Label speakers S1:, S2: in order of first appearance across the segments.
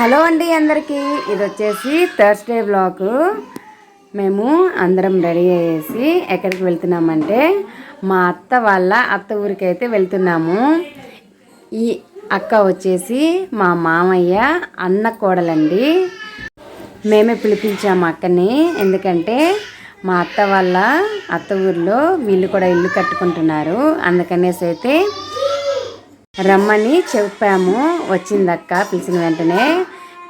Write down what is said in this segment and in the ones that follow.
S1: Hello అండి అందరికీ. ఇది వచ్చేసి థర్స్డే బ్లాగ్ మేము అందరం రెడీ అయ్యేసి ఎక్కడికి వెళ్తున్నామంటే మా అత్త వాళ్ళ అత్త ఊరికి అయితే వెళ్తున్నాము. ఈ అక్క వచ్చేసి మా మామయ్య అన్న కోడలండి. మేమే పిలిపించాము అక్కని. ఎందుకంటే మా అత్త వాళ్ళ అత్త ఊరిలో వీళ్ళు కూడా ఇల్లు కట్టుకుంటున్నారు. అందుకనేసి అయితే రమ్మని చెప్పాము. వచ్చిందక్క పిలిచిన వెంటనే.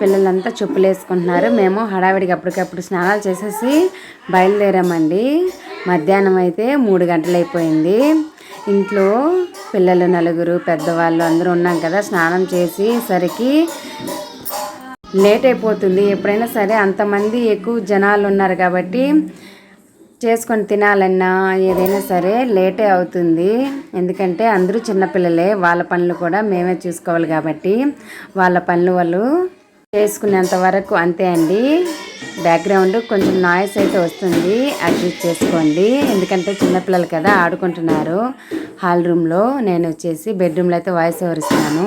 S1: పిల్లలంతా చెప్పులు వేసుకుంటున్నారు మేము హడావిడికి అప్పటికప్పుడు స్నానాలు చేసేసి బయలుదేరామండి. మధ్యాహ్నం అయితే మూడు గంటలు అయిపోయింది ఇంట్లో పిల్లలు నలుగురు పెద్దవాళ్ళు అందరూ ఉన్నాం కదా స్నానం చేసి సరికి లేట్ అయిపోతుంది. ఎప్పుడైనా సరే అంతమంది ఎక్కువ జనాలు ఉన్నారు కాబట్టి చేసుకొని తినాలన్నా ఏదైనా సరే లేటే అవుతుంది. ఎందుకంటే అందరూ చిన్నపిల్లలే వాళ్ళ పనులు కూడా మేమే చూసుకోవాలి కాబట్టి వాళ్ళ పనులు వాళ్ళు చేసుకునేంత వరకు అంతే అండి. బ్యాక్గ్రౌండ్ కొంచెం నాయిస్ అయితే వస్తుంది అడ్జస్ట్ చేసుకోండి. ఎందుకంటే చిన్నపిల్లలు కదా ఆడుకుంటున్నారు. హాల్ రూమ్లో నేను వచ్చేసి బెడ్రూమ్లో అయితే వాయిస్ ఓవర్ ఇస్తున్నాను.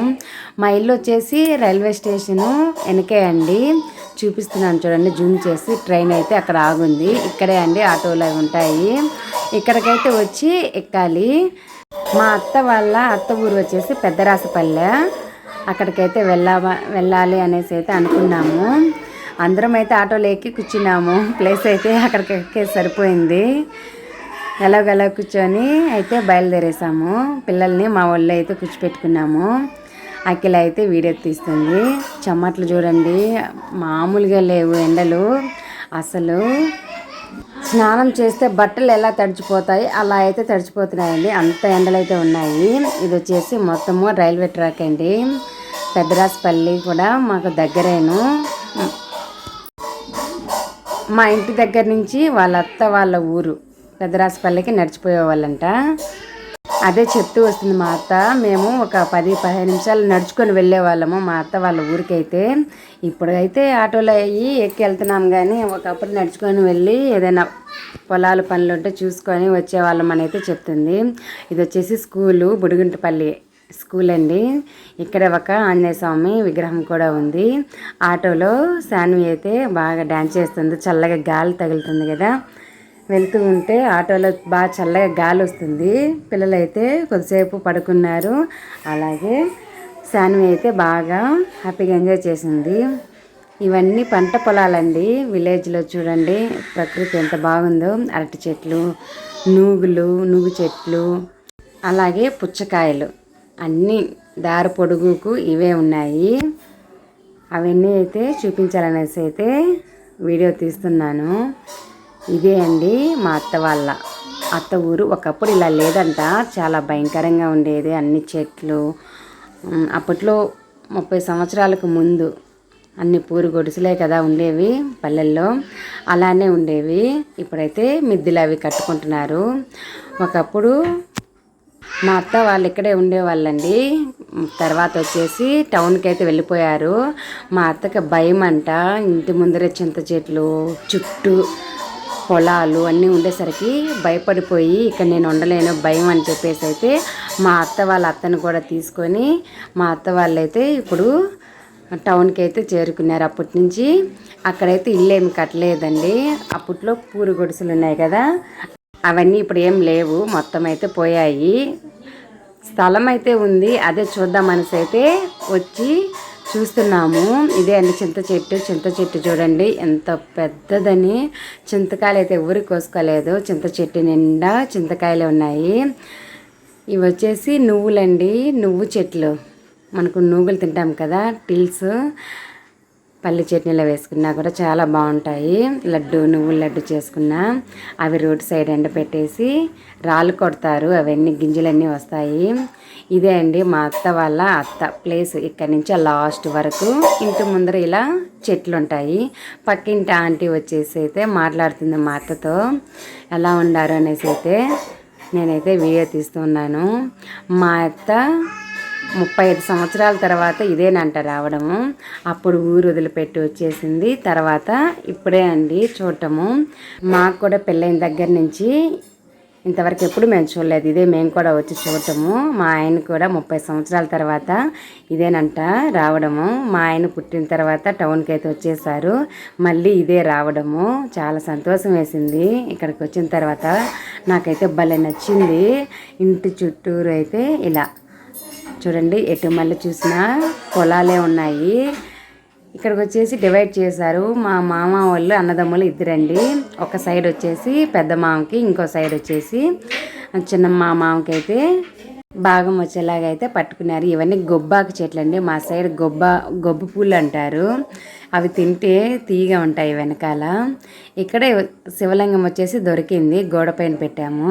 S1: మా ఇల్లు వచ్చేసి రైల్వే స్టేషను వెనకే అండి. చూపిస్తున్నాను చూడండి జూమ్ చేసి ట్రైన్ అయితే అక్కడ ఆగుంది. ఇక్కడే అండి ఆటోలు అవి ఉంటాయి. ఇక్కడికైతే వచ్చి ఎక్కాలి. మా అత్త వాళ్ళ అత్త ఊరు వచ్చేసి పెద్దరాసపల్లె. అక్కడికైతే వెళ్ళా వెళ్ళాలి అనేసి అయితే అనుకున్నాము. అందరం అయితే ఆటోలో ఎక్కి కూర్చున్నాము. ప్లేస్ అయితే అక్కడికి ఎక్కే సరిపోయింది. ఎలాగలా కూర్చొని అయితే బయలుదేరేసాము. పిల్లల్ని మా వాళ్ళు అయితే కూర్చోపెట్టుకున్నాము. అఖిల అయితే వీడియో తీస్తుంది. చెమ్మట్లు చూడండి. మామూలుగా లేవు ఎండలు. అసలు స్నానం చేస్తే బట్టలు ఎలా తడిచిపోతాయి? అలా అయితే తడిచిపోతున్నాయండి. అంత ఎండలు అయితే ఉన్నాయి. ఇది వచ్చేసి మొత్తము రైల్వే ట్రాక్ అండి. పెద్దరాజపల్లి కూడా మాకు దగ్గరేను. మా ఇంటి దగ్గర నుంచి వాళ్ళ అత్త వాళ్ళ ఊరు పెద్దరాజపల్లికి నడిచిపోయేవాళ్ళంట. అదే చెప్తూ వస్తుంది మా అత్త మేము ఒక పది పదిహేను నిమిషాలు నడుచుకొని వెళ్ళే వాళ్ళము మా అత్త వాళ్ళ ఊరికైతే. ఇప్పుడైతే ఆటోలో అయ్యి ఎక్కి వెళ్తున్నాం కానీ ఒకప్పుడు నడుచుకొని వెళ్ళి ఏదైనా పొలాల పనులు ఉంటే చూసుకొని వచ్చేవాళ్ళం అని అయితే చెప్తుంది. ఇది వచ్చేసి స్కూలు బుడిగుంటపల్లి స్కూల్ అండి. ఇక్కడ ఒక ఆంజనేయ స్వామి విగ్రహం కూడా ఉంది. ఆటోలో శాన్వి అయితే బాగా డ్యాన్స్ చేస్తుంది. చల్లగా గాలి తగులుతుంది కదా. వెళ్తూ ఉంటే ఆటోలో బాగా చల్లగా గాలి వస్తుంది పిల్లలైతే కొద్దిసేపు పడుకున్నారు. అలాగే శాన్వి అయితే బాగా హ్యాపీగా ఎంజాయ్ చేసింది. ఇవన్నీ పంట పొలాలండి. విలేజ్లో చూడండి ప్రకృతి ఎంత బాగుందో. అరటి చెట్లు నూగులు నూగు చెట్లు అలాగే పుచ్చకాయలు. అన్నీ దారి పొడుగుకు ఇవే ఉన్నాయి. అవన్నీ అయితే చూపించాలనేసి అయితే వీడియో తీస్తున్నాను. ఇదే అండి మా అత్త వాళ్ళ. అత్త ఊరు ఒకప్పుడు ఇలా లేదంట. చాలా భయంకరంగా ఉండేది అన్ని చెట్లు. అప్పట్లో ముప్పై సంవత్సరాలకు ముందు అన్ని పూరు గొడుసులే కదా ఉండేవి పల్లెల్లో. అలానే ఉండేవి. ఇప్పుడైతే మిద్దెలు అవి కట్టుకుంటున్నారు. ఒకప్పుడు మా అత్త వాళ్ళు ఇక్కడే ఉండేవాళ్ళండి. తర్వాత వచ్చేసి టౌన్కి అయితే వెళ్ళిపోయారు. మా అత్తకి భయం అంట ఇంటి ముందరే చింత చెట్లు చుట్టూ పొలాలు అన్నీ ఉండేసరికి భయపడిపోయి ఇక్కడ నేను ఉండలేను భయం అని చెప్పేసి అయితే మా అత్త వాళ్ళ అత్తను కూడా తీసుకొని మా అత్త వాళ్ళైతే ఇప్పుడు టౌన్కి అయితే చేరుకున్నారు. అప్పటి నుంచి అక్కడైతే ఇల్లు ఏమి కట్టలేదండి. అప్పట్లో పూరు గుడిసెలు ఉన్నాయి కదా అవన్నీ ఇప్పుడు ఏం లేవు. మొత్తం అయితే పోయాయి. స్థలం అయితే ఉంది. అదే చూద్దామనేసి అయితే వచ్చి చూస్తున్నాము. ఇదే అండి చింత చెట్టు. చింత చెట్టు చూడండి. ఎంత పెద్దదని. చింతకాయలు అయితే ఎవరు కోసుకోలేదు. చింత చెట్టు నిండా చింతకాయలు ఉన్నాయి. ఇవి వచ్చేసి నువ్వులండి. నువ్వు చెట్లు. మనకు నువ్వులు తింటాం కదా. టిల్స్. పల్లి చట్నీలో వేసుకున్నా కూడా చాలా బాగుంటాయి. లడ్డు నువ్వుల లడ్డు చేసుకున్నా అవి రోడ్ సైడ్ ఎండ పెట్టేసి రాళ్ళు కొడతారు. అవన్నీ గింజలన్నీ వస్తాయి. ఇదే అండి మా అత్త వాళ్ళ అత్త ప్లేస్ ఇక్కడ నుంచి లాస్ట్ వరకు. ఇంటి ముందర ఇలా చెట్లు ఉంటాయి. పక్కింటి ఆంటీ వచ్చేసి అయితే మాట్లాడుతుంది మా అత్తతో. ఎలా ఉండారు అనేసి అయితే నేనైతే వీడియో తీస్తున్నాను. మా అత్త ముప్పై ఐదు సంవత్సరాల తర్వాత ఇదేనంట రావడము. అప్పుడు ఊరు వదిలిపెట్టి వచ్చేసింది. తర్వాత ఇప్పుడే అండి చూడటము. మాకు కూడా పెళ్ళైన దగ్గర నుంచి ఇంతవరకు ఎప్పుడు మేము చూడలేదు. ఇదే మేము కూడా వచ్చి చూడటము. మా ఆయన కూడా ముప్పై సంవత్సరాల తర్వాత ఇదేనంట రావడము. మా ఆయన పుట్టిన తర్వాత టౌన్కి అయితే వచ్చేసారు. మళ్ళీ ఇదే రావడము. చాలా సంతోషం వేసింది. ఇక్కడికి వచ్చిన తర్వాత నాకైతే భలే నచ్చింది. ఇంటి చుట్టూరు అయితే ఇలా. చూడండి ఎటు మళ్ళీ చూసినా పొలాలే ఉన్నాయి. ఇక్కడికి వచ్చేసి డివైడ్ చేశారు. మా మామ వాళ్ళు అన్నదమ్ములు ఇద్దరండి. ఒక సైడ్ వచ్చేసి పెద్ద మామకి ఇంకో సైడ్ వచ్చేసి చిన్న మా మామకి అయితే భాగం వచ్చేలాగా అయితే పట్టుకున్నారు. ఇవన్నీ గొబ్బాకు చెట్లు అండి మా సైడ్ గొబ్బ గొబ్బు పూలు అంటారు. అవి తింటే తీగా ఉంటాయి వెనకాల. ఇక్కడే శివలింగం వచ్చేసి దొరికింది. గోడ పైన పెట్టాము.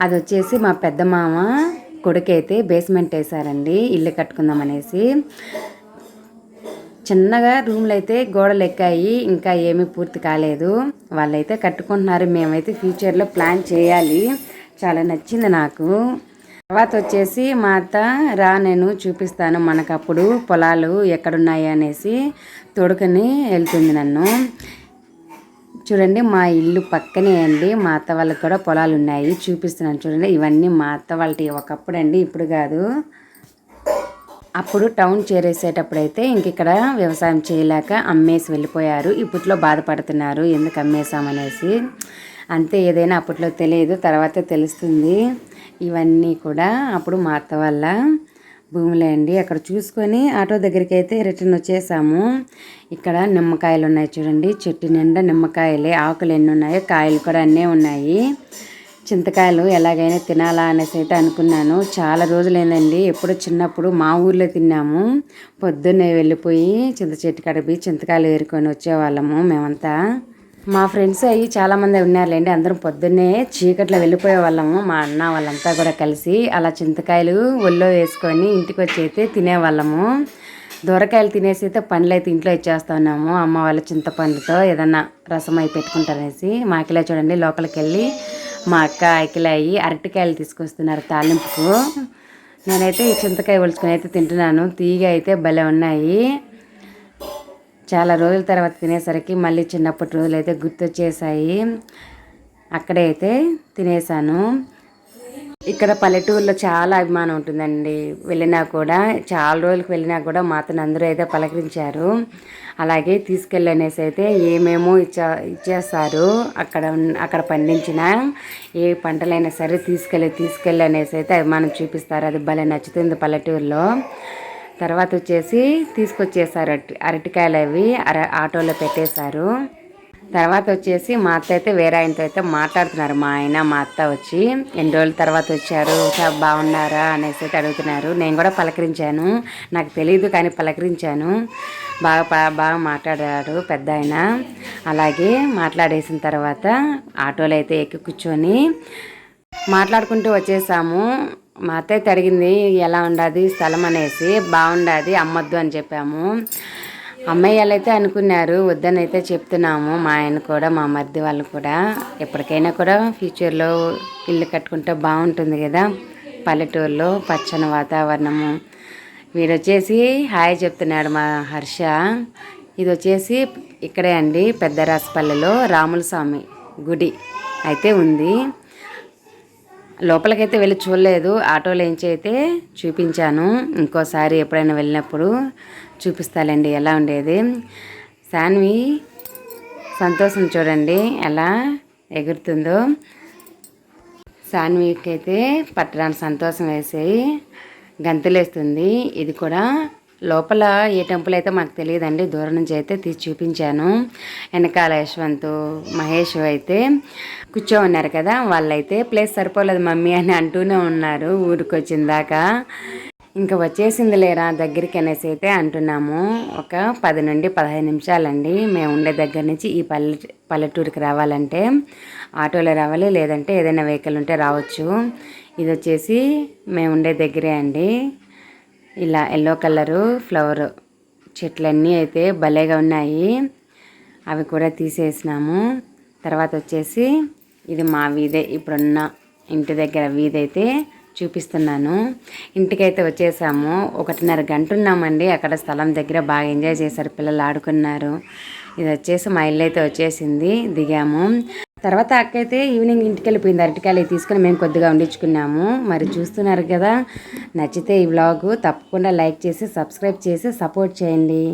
S1: అది వచ్చేసి మా పెద్ద మామ కొడుకైతే బేస్మెంట్ వేసారండి ఇల్లు కట్టుకుందాం అనేసి. చిన్నగా రూమ్లు అయితే గోడలు ఎక్కాయి ఇంకా ఏమీ పూర్తి కాలేదు. వాళ్ళైతే కట్టుకుంటున్నారు మేమైతే ఫ్యూచర్లో ప్లాన్ చేయాలి. చాలా నచ్చింది నాకు. తర్వాత వచ్చేసి మా అత్త రా నేను చూపిస్తాను మనకప్పుడు పొలాలు ఎక్కడున్నాయి అనేసి తొడుకుని వెళ్తుంది నన్ను. చూడండి మా ఇల్లు పక్కనే అండి. మా అత్త వాళ్ళకి కూడా పొలాలు ఉన్నాయి చూపిస్తున్నాను చూడండి ఇవన్నీ మా అత్త వాళ్ళకి ఒకప్పుడు అండి ఇప్పుడు కాదు. అప్పుడు టౌన్ చేరేసేటప్పుడు అయితే ఇంక ఇక్కడ వ్యవసాయం చేయలేక అమ్మేసి వెళ్ళిపోయారు. ఇప్పట్లో బాధపడుతున్నారు ఎందుకు అమ్మేసామనేసి అంతే ఏదైనా అప్పట్లో తెలియదు తర్వాత తెలుస్తుంది. ఇవన్నీ కూడా అప్పుడు మా అత్త వల్ల భూములే అండి. అక్కడ చూసుకొని ఆటో దగ్గరికి అయితే రిటర్న్ వచ్చేసాము. ఇక్కడ నిమ్మకాయలు ఉన్నాయి చూడండి. చెట్టు నిండా నిమ్మకాయలే ఆకులు ఎన్ని ఉన్నాయో కాయలు కూడా అన్నీ ఉన్నాయి. చింతకాయలు ఎలాగైనా తినాలా అనేసి అయితే అనుకున్నాను. చాలా రోజులైందండి. ఎప్పుడు చిన్నప్పుడు మా ఊర్లో తిన్నాము. పొద్దున్నే వెళ్ళిపోయి చింత చెట్టు కడిపి చింతకాయలు ఏరుకొని వచ్చేవాళ్ళము మేమంతా. మా ఫ్రెండ్స్ అవి చాలామంది ఉన్నారులేండి. అందరం పొద్దున్నే చీకట్లో వెళ్ళిపోయే వాళ్ళము. మా అన్న వాళ్ళంతా కూడా కలిసి అలా చింతకాయలు ఒళ్ళో వేసుకొని ఇంటికి వచ్చి అయితే తినేవాళ్ళము. దొరకాయలు తినేసి అయితే పండ్లు అయితే ఇంట్లో ఇచ్చేస్తా ఉన్నాము అమ్మ వాళ్ళ చింతపండుతో ఏదన్నా రసం అయి పెట్టుకుంటారనేసి మా అఖిల చూడండి. లోపలికి వెళ్ళి మా అక్క అయ్యి అరటికాయలు తీసుకొస్తున్నారు తాలింపుకు. నేనైతే ఈ చింతకాయ ఒలుచుకొని అయితే తింటున్నాను. తీగ అయితే భలే ఉన్నాయి. చాలా రోజుల తర్వాత తినేసరికి మళ్ళీ చిన్నప్పటి రోజులు అయితే గుర్తొచ్చేసాయి. అక్కడే అయితే తినేసాను. ఇక్కడ పల్లెటూరులో చాలా అభిమానం ఉంటుందండి. వెళ్ళినా కూడా చాలా రోజులకు వెళ్ళినా కూడా మాతను అందరూ అయితే పలకరించారు. అలాగే తీసుకెళ్ళనేసి అయితే ఏమేమో ఇచ్చా ఇచ్చేస్తారు. అక్కడ అక్కడ పండించిన ఏ పంటలైనా సరే తీసుకెళ్ళి తీసుకెళ్ళనేసి అయితే అభిమానం చూపిస్తారు. అది భలే నచ్చుతుంది పల్లెటూరులో. తర్వాత వచ్చేసి తీసుకొచ్చేసారు అరటి అరటికాయలు అవి అర ఆటోలో పెట్టేశారు. తర్వాత వచ్చేసి మా అత్త అయితే వేరే ఆయనతో అయితే మాట్లాడుతున్నారు. మా ఆయన మా అత్త వచ్చి ఎన్ని రోజుల తర్వాత వచ్చారు? బాగున్నారా? అనేసి అయితే అడుగుతున్నారు. నేను కూడా పలకరించాను. నాకు తెలియదు కానీ పలకరించాను. బాగా బాగా మాట్లాడాడు పెద్ద ఆయన. అలాగే మాట్లాడేసిన తర్వాత ఆటోలో అయితే ఎక్కి కూర్చొని మాట్లాడుకుంటూ వచ్చేసాము. మా అత్తయ్య అడిగింది ఎలా ఉండదు? స్థలం అనేసి బాగుండదు అమ్మొద్దు అని చెప్పాము. అమ్మాయిలు అయితే అనుకున్నారు వద్దని అయితే చెప్తున్నాము మా ఆయన కూడా మా మరిది వాళ్ళు కూడా. ఎప్పటికైనా కూడా ఫ్యూచర్లో ఇల్లు కట్టుకుంటే బాగుంటుంది కదా పల్లెటూరులో పచ్చని వాతావరణము. వీడు వచ్చేసి హాయ్ చెప్తున్నాడు మా హర్ష. ఇది వచ్చేసి ఇక్కడే అండి పెద్దరాసపల్లెలో రాముల స్వామి గుడి అయితే ఉంది. లోపలికైతే వెళ్ళి చూడలేదు. ఆటోలో ఏంచి అయితే చూపించాను. ఇంకోసారి ఎప్పుడైనా వెళ్ళినప్పుడు చూపిస్తాలండి. ఎలా ఉండేది? సాన్వి సంతోషం చూడండి. ఎలా ఎగురుతుందో. సాన్వికి అయితే పట్టడానికి సంతోషం వేసేయి. గంతులేస్తుంది. ఇది కూడా లోపల ఏ టెంపుల్ అయితే మాకు తెలియదండి దూరం నుంచి అయితే తీసి చూపించాను. వెనకాల యశ్వంత్ మహేష్ అయితే కూర్చో ఉన్నారు కదా వాళ్ళైతే ప్లేస్ సరిపోలేదు మమ్మీ అని అంటూనే ఉన్నారు ఊరికి వచ్చిన దాకా. ఇంకా వచ్చేసింది లేరా దగ్గరికి అనేసి అయితే అంటున్నాము. ఒక పది నుండి పదహైదు నిమిషాలండి. మేము ఉండే దగ్గర నుంచి ఈ పల్లె పల్లెటూరుకి రావాలంటే ఆటోలో రావాలి లేదంటే ఏదైనా వెహికల్ ఉంటే రావచ్చు. ఇది వచ్చేసి మేము ఉండే దగ్గరే అండి. ఇలా ఎల్లో కలరు ఫ్లవర్ చెట్లన్నీ అయితే భలేగా ఉన్నాయి. అవి కూడా తీసేసినాము. తర్వాత వచ్చేసి ఇది మా వీధే ఇప్పుడున్న ఇంటి దగ్గర వీధైతే చూపిస్తున్నాను. ఇంటికైతే వచ్చేసాము. ఒకటిన్నర గంట ఉన్నామండి. అక్కడ స్థలం దగ్గర బాగా ఎంజాయ్ చేశారు. పిల్లలు ఆడుకున్నారు. ఇది వచ్చేసి మా ఇల్లు అయితే వచ్చేసింది. దిగాము. తర్వాత అక్క అయితే ఈవినింగ్ ఇంటికి వెళ్ళిపోయింది అరటికాయలు తీసుకొని మేము కొద్దిగా వండించుకున్నాము. మరి చూస్తున్నారు కదా నచ్చితే ఈ వ్లాగు తప్పకుండా లైక్ చేసి సబ్స్క్రైబ్ చేసి సపోర్ట్ చేయండి.